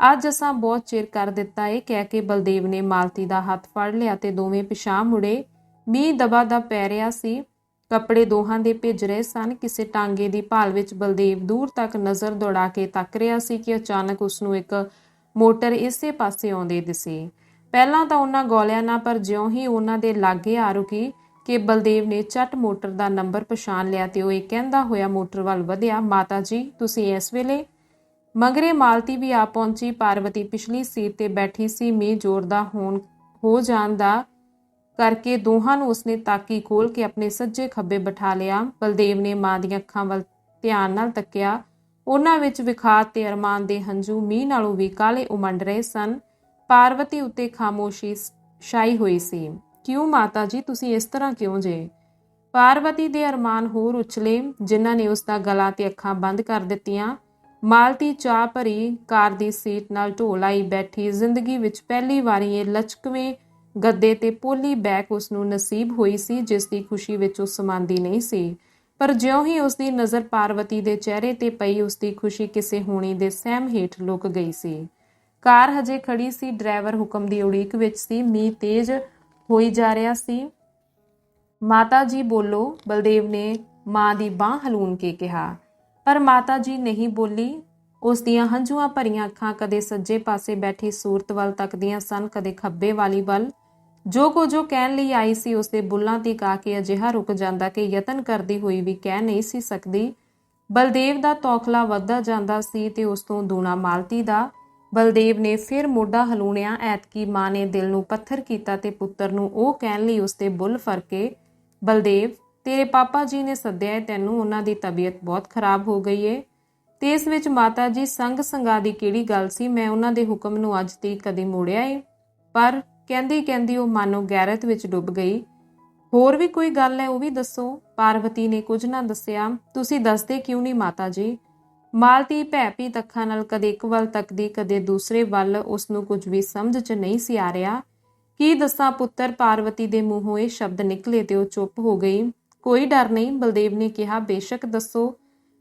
ਅੱਜ ਅਸਾਂ ਬਹੁਤ ਚਿਰ ਕਰ ਦਿੱਤਾ ਇਹ ਕਹਿ ਕੇ ਬਲਦੇਵ ਨੇ ਮਾਲਤੀ ਦਾ ਹੱਥ ਫੜ ਲਿਆ ਤੇ ਦੋਵੇਂ ਪਿਛਾਂ ਮੁੜੇ। ਮੀਂਹ ਦਬਾ ਦਾ ਪੈ ਰਿਹਾ ਸੀ। ਕੱਪੜੇ ਦੋਹਾਂ ਦੇ ਭਿੱਜ ਰਹੇ ਸਨ। ਕਿਸੇ ਟਾਂਗੇ ਦੀ ਭਾਲ ਵਿੱਚ ਬਲਦੇਵ ਦੂਰ ਤੱਕ ਨਜ਼ਰ ਦੌੜਾ ਕੇ ਤੱਕ ਰਿਹਾ ਸੀ ਕਿ ਅਚਾਨਕ ਉਸ ਨੂੰ ਇੱਕ ਮੋਟਰ ਇਸੇ ਪਾਸੇ ਆਉਂਦੀ ਦਿਸੀ। ਪਹਿਲਾਂ ਤਾਂ ਉਹਨਾਂ ਗੋਲਿਆ ਨਾ ਪਰ ਜਿਉਂ ਹੀ ਉਹਨਾਂ ਦੇ ਲਾਗੇ ਆ ਰੁਕੀ ਕਿ ਬਲਦੇਵ ਨੇ ਚੱਟ ਮੋਟਰ ਦਾ ਨੰਬਰ ਪਛਾਣ ਲਿਆ ਤੇ ਉਹ ਇਹ ਕਹਿੰਦਾ ਹੋਇਆ ਮੋਟਰ ਵੱਲ ਵਧਿਆ, ਮਾਤਾ ਜੀ, ਤੁਸੀਂ ਇਸ ਵੇਲੇ ਮਗਰੇ ਮਾਲਤੀ ਵੀ ਆ ਪਹੁੰਚੀ। ਪਾਰਵਤੀ ਪਿਛਲੀ ਸੀਟ ਤੇ ਬੈਠੀ ਸੀ। ਮੀਂਹ ਜ਼ੋਰ ਦਾ ਹੋਣ, ਹੋ ਜਾਣ ਦਾ ਕਰਕੇ ਦੋਹਾਂ ਨੂੰ ਉਸਨੇ ਤਾਕੀ ਖੋਲ ਕੇ ਆਪਣੇ ਸੱਜੇ ਖੱਬੇ ਬਿਠਾ ਲਿਆ। ਬਲਦੇਵ ਨੇ ਮਾਂ ਦੀਆਂ ਅੱਖਾਂ ਵੱਲ ਧਿਆਨ ਨਾਲ ਤੱਕਿਆ। ਉਹਨਾਂ ਵਿੱਚ ਵਿਖਾਤ ਤੇ ਅਰਮਾਨ ਦੇ ਹੰਝੂ ਮੀਂਹ ਨਾਲੋਂ ਵੀ ਕਾਲੇ ਉਮੰਡ ਰਹੇ ਸਨ। ਪਾਰਵਤੀ ਉੱਤੇ ਖਾਮੋਸ਼ੀ ਛਾਈ ਹੋਈ ਸੀ। ਕਿਉਂ ਮਾਤਾ ਜੀ, ਤੁਸੀਂ ਇਸ ਤਰ੍ਹਾਂ ਕਿਉਂ ਜੇ? ਪਾਰਵਤੀ ਦੇ ਅਰਮਾਨ ਹੋਰ ਉਛਲੇ। ਜਿਨ੍ਹਾਂ ਨੇ ਉਸ ਦਾ ਗਲਾ ਤੇ ਅੱਖਾਂ ਬੰਦ ਕਰ ਦਿੱਤੀਆਂ। ਮਾਲਤੀ ਚਾਹ ਭਰੀ ਕਾਰ ਦੀ ਸੀਟ ਨਾਲ ਢੋਲਾਈ ਬੈਠੀ ਜ਼ਿੰਦਗੀ ਵਿੱਚ ਪਹਿਲੀ ਵਾਰੀ ਇਹ ਲਚਕਵੇਂ ਗੱਦੇ ਤੇ ਪੋਲੀ ਬੈਕ ਉਸ ਨੂੰ ਨਸੀਬ ਹੋਈ ਸੀ, ਜਿਸ ਦੀ ਖੁਸ਼ੀ ਵਿੱਚ ਉਹ ਸਮਾਂਦੀ ਨਹੀਂ ਸੀ। ਪਰ ਜਿਉਂ ਹੀ ਉਸ ਦੀ ਨਜ਼ਰ ਪਾਰਵਤੀ ਦੇ ਚਿਹਰੇ ਤੇ ਪਈ, ਉਸ ਦੀ ਖੁਸ਼ੀ ਕਿਸੇ ਹੋਣੀ ਦੇ ਸਹਿਮ ਹੇਠ ਲੁਕ ਗਈ ਸੀ। ਕਾਰ ਹਜੇ ਖੜੀ ਸੀ, ਡਰਾਈਵਰ ਹੁਕਮ ਦੀ ਉਡੀਕ ਵਿੱਚ ਸੀ, ਮੀਂਹ ਤੇਜ਼ ਹੋਈ ਜਾ ਰਿਹਾ ਸੀ। ਮਾਤਾ ਜੀ ਬੋਲੋ, ਬਲਦੇਵ ਨੇ ਮਾਂ ਦੀ ਬਾਹ ਹਲੂਣ ਕੇ ਕਿਹਾ। ਪਰ ਮਾਤਾ ਜੀ ਨਹੀਂ ਬੋਲੀ। ਉਸ ਦੀਆਂ ਹੰਝੂਆਂ ਭਰੀਆਂ ਅੱਖਾਂ ਕਦੇ ਸੱਜੇ ਪਾਸੇ ਬੈਠੀ ਸੂਰਤ ਵੱਲ ਤੱਕਦੀਆਂ ਸਨ, ਕਦੇ ਖੱਬੇ ਵਾਲੀ ਵੱਲ। ਜੋ ਕੁਝ ਉਹ ਕਹਿਣ ਲਈ ਆਈ ਸੀ, ਉਸ ਦੇ ਬੁੱਲਾਂ ਤੇ ਕਾ ਕੇ ਅਜਿਹਾ ਰੁਕ ਜਾਂਦਾ ਕਿ ਯਤਨ ਕਰਦੀ ਹੋਈ ਵੀ ਕਹਿ ਨਹੀਂ ਸੀ ਸਕਦੀ। ਬਲਦੇਵ ਦਾ ਤੌਖਲਾ ਵੱਧਦਾ ਜਾਂਦਾ ਸੀ ਤੇ ਉਸ ਤੋਂ ਦੂਣਾ ਮਾਲਤੀ ਦਾ। ਬਲਦੇਵ ਨੇ ਫਿਰ ਮੋਢਾ ਹਲੂਣਿਆ ਐਤਕੀ ਮਾਂ ਨੇ ਦਿਲ ਨੂੰ ਪੱਥਰ ਕੀਤਾ ਤੇ ਪੁੱਤਰ ਨੂੰ ਉਹ ਕਹਿਣ ਲਈ ਉਸ ਤੇ ਬੁੱਲ ਫਰਕੇ, ਬਲਦੇਵ ਤੇਰੇ ਪਾਪਾ ਜੀ ਨੇ ਸੱਦਿਆ ਹੈ, ਤੈਨੂੰ ਉਹਨਾਂ ਦੀ ਤਬੀਅਤ ਬਹੁਤ ਖਰਾਬ ਹੋ ਗਈ ਏ। ਤੇ ਇਸ ਵਿੱਚ ਮਾਤਾ ਜੀ ਸੰਗ ਸੰਗਾ ਦੀ ਕਿਹੜੀ ਗੱਲ ਸੀ, ਮੈਂ ਉਹਨਾਂ ਦੇ ਹੁਕਮ ਨੂੰ ਅੱਜ ਤੱਕ ਕਦੇ ਮੋੜਿਆ ਏ। ਪਰ ਕਹਿੰਦੀ ਕਹਿੰਦੀ ਉਹ ਮਾਨੋ ਗੈਰਤ ਵਿੱਚ ਡੁੱਬ ਗਈ। ਹੋਰ ਵੀ ਕੋਈ ਗੱਲ ਹੈ ਉਹ ਵੀ ਦੱਸੋ। ਪਾਰਵਤੀ ਨੇ ਕੁਝ ਨਾ ਦੱਸਿਆ। ਤੁਸੀਂ ਦੱਸਦੇ ਕਿਉਂ ਨਹੀਂ ਮਾਤਾ ਜੀ? ਮਾਲਤੀ ਭੈਪੀ ਤੱਖਾਂ ਨਾਲ ਕਦੇ ਇੱਕ ਵੱਲ ਤੱਕਦੀ, ਕਦੇ ਦੂਸਰੇ ਵੱਲ ਉਸ ਨੂੰ ਕੁਝ ਵੀ ਸਮਝ 'ਚ ਨਹੀਂ ਸੀ ਆ ਰਿਹਾ। ਕੀ ਦੱਸਾਂ ਪੁੱਤਰ, ਪਾਰਵਤੀ ਦੇ ਮੂੰਹੋਂ ਇਹ ਸ਼ਬਦ ਨਿਕਲੇ ਤੇ ਉਹ ਚੁੱਪ ਹੋ ਗਈ। ਕੋਈ ਡਰ ਨਹੀਂ, ਬਲਦੇਵ ਨੇ ਕਿਹਾ, ਬੇਸ਼ੱਕ ਦੱਸੋ,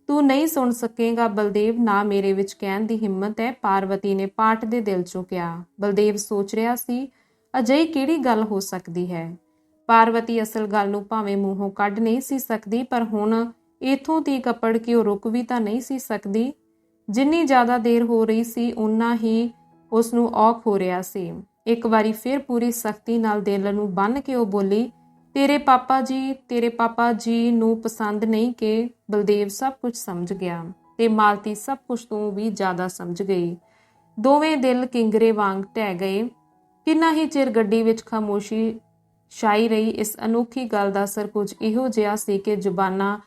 ਤੂੰ ਨਹੀਂ ਸੁਣ ਸਕੇਗਾ, ਬਲਦੇਵ, ਨਾ ਮੇਰੇ ਵਿੱਚ ਕਹਿਣ ਦੀ ਹਿੰਮਤ ਹੈ, ਪਾਰਵਤੀ ਨੇ ਪਾਠ ਦੇ ਦਿਲ ਚੋਂ ਕਿਹਾ। ਬਲਦੇਵ ਸੋਚ ਰਿਹਾ ਸੀ, ਅਜਿਹੀ ਕਿਹੜੀ ਗੱਲ ਹੋ ਸਕਦੀ ਹੈ? ਪਾਰਵਤੀ ਅਸਲ ਗੱਲ ਨੂੰ ਭਾਵੇਂ ਮੂੰਹੋਂ ਕੱਢ ਨਹੀਂ ਸੀ ਸਕਦੀ, ਪਰ ਹੁਣ ਇਥੋਂ ਦੀ ਕੱਪੜ ਕਿ ਉਹ ਰੁਕ ਵੀ ਤਾਂ ਨਹੀਂ ਸੀ ਸਕਦੀ? ਜਿੰਨੀ ਜ਼ਿਆਦਾ ਦੇਰ ਹੋ ਰਹੀ ਸੀ ਉਨਾ ਹੀ ਉਸ ਨੂੰ ਔਖ ਹੋ ਰਿਹਾ ਸੀ। ਇੱਕ ਵਾਰੀ ਫਿਰ ਪੂਰੀ ਸਖਤੀ ਨਾਲ ਦਿਲ ਨੂੰ ਬੰਨ ਕੇ ਉਹ ਬੋਲੀ ਤੇਰੇ ਪਾਪਾ ਜੀ, ਤੇਰੇ ਪਾਪਾ ਜੀ ਨੂੰ ਪਸੰਦ ਨਹੀਂ ਕਿ ਬਲਦੇਵ ਸਭ ਕੁਝ ਸਮਝ ਗਿਆ ਤੇ ਮਾਲਤੀ ਸਭ ਕੁਝ ਤੋਂ ਵੀ ਜ਼ਿਆਦਾ ਸਮਝ ਗਈ। ਦੋਵੇਂ ਦਿਲ ਕਿੰਗਰੇ ਵਾਂਗ ਢਹਿ ਗਏ। ਕਿੰਨਾ ਹੀ ਚਿਰ ਗੱਡੀ ਵਿੱਚ ਖਾਮੋਸ਼ੀ ਛਾਈ ਰਹੀ, ਇਸ ਅਨੋਖੀ ਗੱਲ ਦਾ ਅਸਰ ਕੁਝ ਇਹੋ ਜਿਹਾ ਸੀ ਕਿ ਜ਼ੁਬਾਨਾਂ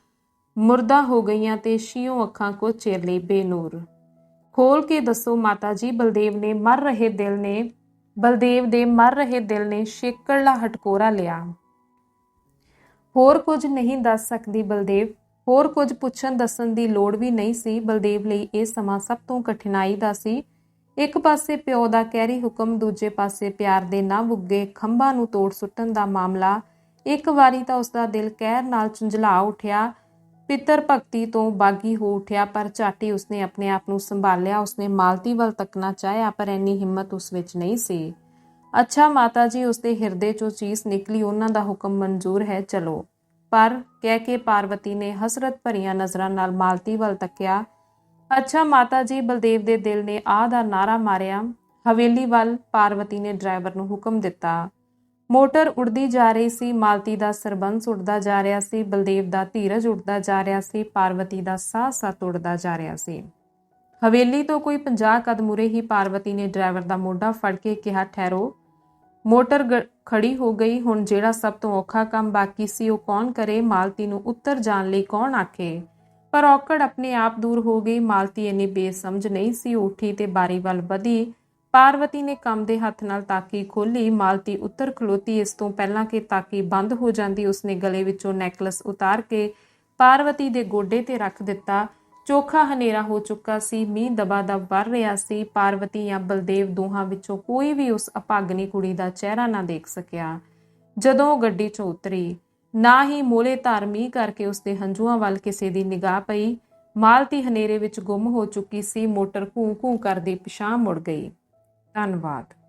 ਮੁਰਦਾ ਹੋ ਗਈਆਂ ਤੇ ਸ਼ੀਓ ਅੱਖਾਂ ਕੋ ਚਿਰ ਲਈ ਬੇਨੂਰ। ਖੋਲ ਕੇ ਦੱਸੋ ਮਾਤਾ ਜੀ, ਬਲਦੇਵ ਨੇ ਮਰ ਰਹੇ ਦਿਲ ਨੇ, ਬਲਦੇਵ ਦੇ ਮਰ ਰਹੇ ਦਿਲ ਨੇ ਸ਼ੇਕੜਲਾ ਹਟਕੋਰਾ ਲਿਆ। ਹੋਰ ਕੁਝ ਨਹੀਂ ਦੱਸ ਸਕਦੀ ਬਲਦੇਵ। ਹੋਰ ਕੁਝ ਪੁੱਛਣ ਦੱਸਣ ਦੀ ਲੋੜ ਵੀ ਨਹੀਂ ਸੀ। ਬਲਦੇਵ ਲਈ ਇਹ ਸਮਾਂ ਸਭ ਤੋਂ ਕਠਿਨਾਈ ਦਾ ਸੀ। ਇੱਕ ਪਾਸੇ ਪਿਓ ਦਾ ਕਹਿਰੀ ਹੁਕਮ, ਦੂਜੇ ਪਾਸੇ ਪਿਆਰ ਦੇ ਨਾ ਬੁੱਗੇ ਖੰਭਾਂ ਨੂੰ ਤੋੜ ਸੁੱਟਣ ਦਾ ਮਾਮਲਾ। ਇੱਕ ਵਾਰੀ ਤਾਂ ਉਸ ਦਾ ਦਿਲ ਕਹਿਰ ਨਾਲ ਝੁੰਝਲਾ ਉੱਠਿਆ। ਪਿੱਤਰ ਭਗਤੀ ਤੋਂ ਬਾਗੀ ਹੋ ਉੱਠਿਆ, ਪਰ ਝਾਟੀ ਉਸਨੇ ਆਪਣੇ ਆਪ ਨੂੰ ਸੰਭਾਲਿਆ। ਉਸਨੇ ਮਾਲਤੀ ਵੱਲ ਤੱਕਣਾ ਚਾਹਿਆ, ਪਰ ਇੰਨੀ ਹਿੰਮਤ ਉਸ ਵਿੱਚ ਨਹੀਂ ਸੀ। ਅੱਛਾ, ਮਾਤਾ ਜੀ, ਉਸਦੇ ਹਿਰਦੇ ਚੋਂ ਚੀਸ ਨਿਕਲੀ, ਉਹਨਾਂ ਦਾ ਹੁਕਮ ਮਨਜ਼ੂਰ ਹੈ, ਚਲੋ। ਪਰ ਕਹਿ ਕੇ ਪਾਰਵਤੀ ਨੇ ਹਸਰਤ ਭਰੀਆਂ ਨਜ਼ਰਾਂ ਨਾਲ ਮਾਲਤੀ ਵੱਲ ਤੱਕਿਆ। ਅੱਛਾ, ਮਾਤਾ ਜੀ, ਬਲਦੇਵ ਦੇ ਦਿਲ ਨੇ ਆਹ ਦਾ ਨਾਰਾ ਮਾਰਿਆ। ਹਵੇਲੀ ਵੱਲ ਪਾਰਵਤੀ ਨੇ ਡਰਾਈਵਰ ਨੂੰ ਹੁਕਮ ਦਿੱਤਾ। ਮੋਟਰ ਉੜਦੀ ਜਾ ਰਹੀ ਸੀ, ਮਾਲਤੀ ਦਾ ਸਰਬੰਸ ਉੱਡਦਾ ਜਾ ਰਿਹਾ ਸੀ, ਬਲਦੇਵ ਦਾ ਧੀਰਜ ਉੱਡਦਾ ਜਾ ਰਿਹਾ ਸੀ, ਪਾਰਵਤੀ ਦਾ ਸਾਹ ਸੱਤ ਉੱਡਦਾ ਜਾ ਰਿਹਾ ਸੀ। ਹਵੇਲੀ ਤੋਂ ਕੋਈ 50 ਕਦਮ ਉਰੇ ਹੀ ਪਾਰਵਤੀ ਨੇ ਡਰਾਈਵਰ ਦਾ ਮੋਢਾ ਫੜ ਕੇ ਕਿਹਾ, ਠਹਿਰੋ। ਮੋਟਰ ਖੜੀ ਹੋ ਗਈ। ਹੁਣ ਜਿਹੜਾ ਸਭ ਤੋਂ ਔਖਾ ਕੰਮ ਬਾਕੀ ਸੀ, ਉਹ ਕੌਣ ਕਰੇ? ਮਾਲਤੀ ਨੂੰ ਉੱਤਰ ਜਾਣ ਲਈ ਕੌਣ ਆਖੇ? ਪਰ ਔਕੜ ਆਪਣੇ ਆਪ ਦੂਰ ਹੋ ਗਈ। ਮਾਲਤੀ ਇੰਨੀ ਬੇਸਮਝ ਨਹੀਂ ਸੀ। ਉਹ ਉੱਠੀ ਤੇ ਬਾਰੀ ਵੱਲ ਵਧੀ। ਪਾਰਵਤੀ ਨੇ ਕੰਮ ਦੇ ਹੱਥ ਨਾਲ ਤਾਕੀ ਖੋਲੀ ਮਾਲਤੀ ਉੱਤਰ ਖਲੋਤੀ। ਇਸ ਤੋਂ ਪਹਿਲਾਂ ਕਿ ਤਾਕੀ ਬੰਦ ਹੋ ਜਾਂਦੀ, ਉਸਨੇ ਗਲੇ ਵਿੱਚੋਂ ਨੈਕਲਸ ਉਤਾਰ ਕੇ ਪਾਰਵਤੀ ਦੇ ਗੋਡੇ ਤੇ ਰੱਖ ਦਿੱਤਾ। ਚੋਖਾ ਹਨੇਰਾ ਹੋ ਚੁੱਕਾ ਸੀ, ਮੀਂਹ ਦਬਾ-ਦਬ ਵਰ ਰਿਹਾ ਸੀ, ਪਾਰਵਤੀ ਜਾਂ ਬਲਦੇਵ ਦੋਹਾਂ ਵਿੱਚੋਂ ਕੋਈ ਵੀ ਉਸ ਅਭਾਗਨੀ ਕੁੜੀ ਦਾ ਚਿਹਰਾ ਨਾ ਦੇਖ ਸਕਿਆ। ਜਦੋਂ ਉਹ ਗੱਡੀ 'ਚ ਉਤਰੀ, ਨਾ ਹੀ ਮੋਲੇ ਧਾਰ ਮੀਂਹ ਕਰਕੇ ਉਸਦੇ ਹੰਝੂਆਂ ਵੱਲ ਕਿਸੇ ਦੀ ਨਿਗਾਹ ਪਈ। ਮਾਲਤੀ ਹਨੇਰੇ ਵਿੱਚ ਗੁੰਮ ਹੋ ਚੁੱਕੀ ਸੀ, ਮੋਟਰ ਘੂੰ ਘੂੰ ਕਰਦੀ ਪਿਛਾਂਹ ਮੁੜ ਗਈ। ਧੰਨਵਾਦ।